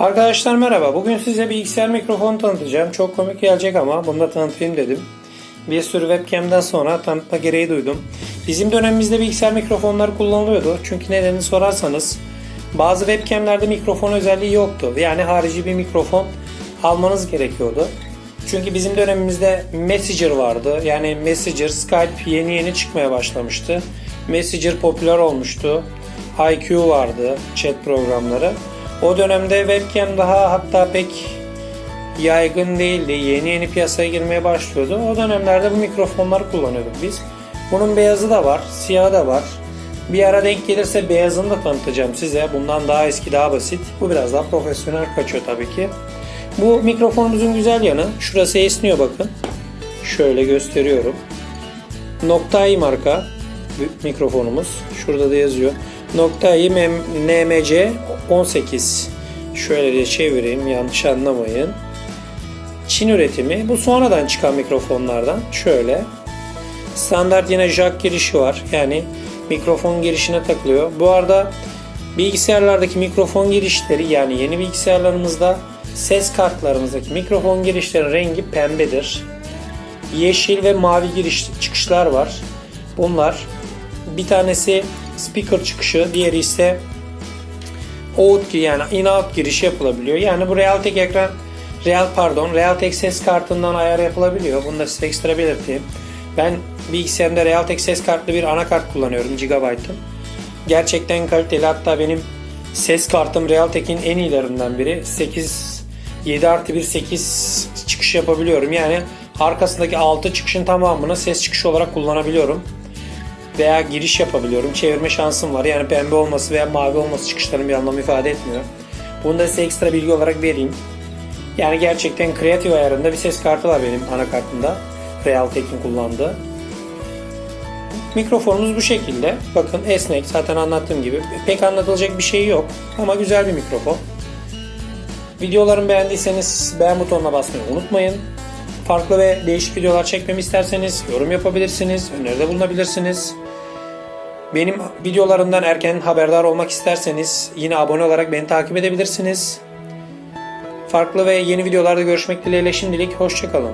Arkadaşlar merhaba. Bugün size bilgisayar mikrofonu tanıtacağım. Çok komik gelecek ama bunu da tanıtayım dedim. Bir sürü webcam'den sonra tanıtma gereği duydum. Bizim dönemimizde bilgisayar mikrofonları kullanılıyordu. Çünkü nedenini sorarsanız bazı webcam'lerde mikrofon özelliği yoktu. Yani harici bir mikrofon almanız gerekiyordu. Çünkü bizim dönemimizde Messenger vardı. Yani Messenger, Skype yeni yeni çıkmaya başlamıştı. Messenger popüler olmuştu. IQ vardı, chat programları. O dönemde webcam daha hatta pek yaygın değildi. Yeni yeni piyasaya girmeye başlıyordu. O dönemlerde bu mikrofonları kullanıyorduk biz. Bunun beyazı da var, siyahı da var. Bir ara denk gelirse beyazını da tanıtacağım size. Bundan daha eski, daha basit. Bu biraz daha profesyonel kaçıyor tabii ki. Bu mikrofonumuzun güzel yanı. Şurası esniyor bakın. Şöyle gösteriyorum. Nokta i marka mikrofonumuz. Şurada da yazıyor. Nokta NMC 18. Şöyle de çevireyim yanlış anlamayın. Çin üretimi. Bu sonradan çıkan mikrofonlardan. Şöyle. Standart yine jack girişi var. Yani mikrofon girişine takılıyor. Bu arada bilgisayarlardaki mikrofon girişleri yani yeni bilgisayarlarımızda ses kartlarımızdaki mikrofon girişlerin rengi pembedir. Yeşil ve mavi giriş çıkışlar var. Bunlar bir tanesi speaker çıkışı, diğeri ise out yani in-out girişi yapılabiliyor. Yani bu Realtek ekran Real pardon Realtek ses kartından ayar yapılabiliyor. Bunu da size ekstra belirteyim. Ben bilgisayarımda Realtek ses kartlı bir anakart kullanıyorum Gigabyte'ın. Gerçekten kaliteli hatta benim ses kartım Realtek'in en iyilerinden biri. 8 7 artı 1 8 çıkış yapabiliyorum. Yani arkasındaki 6 çıkışın tamamını ses çıkışı olarak kullanabiliyorum veya giriş yapabiliyorum. Çevirme şansım var. Yani pembe olması veya mavi olması çıkışların bir anlam ifade etmiyor. Bunu da size ekstra bilgi olarak vereyim. Yani gerçekten kreatif ayarında bir ses kartı var benim anakartımda. Realtek'in kullandığı. Mikrofonumuz bu şekilde. Bakın esnek zaten anlattığım gibi. Pek anlatılacak bir şey yok. Ama güzel bir mikrofon. Videolarımı beğendiyseniz beğen butonuna basmayı unutmayın. Farklı ve değişik videolar çekmemi isterseniz yorum yapabilirsiniz, öneride bulunabilirsiniz. Benim videolarımdan erken haberdar olmak isterseniz yine abone olarak beni takip edebilirsiniz. Farklı ve yeni videolarda görüşmek dileğiyle şimdilik hoşçakalın.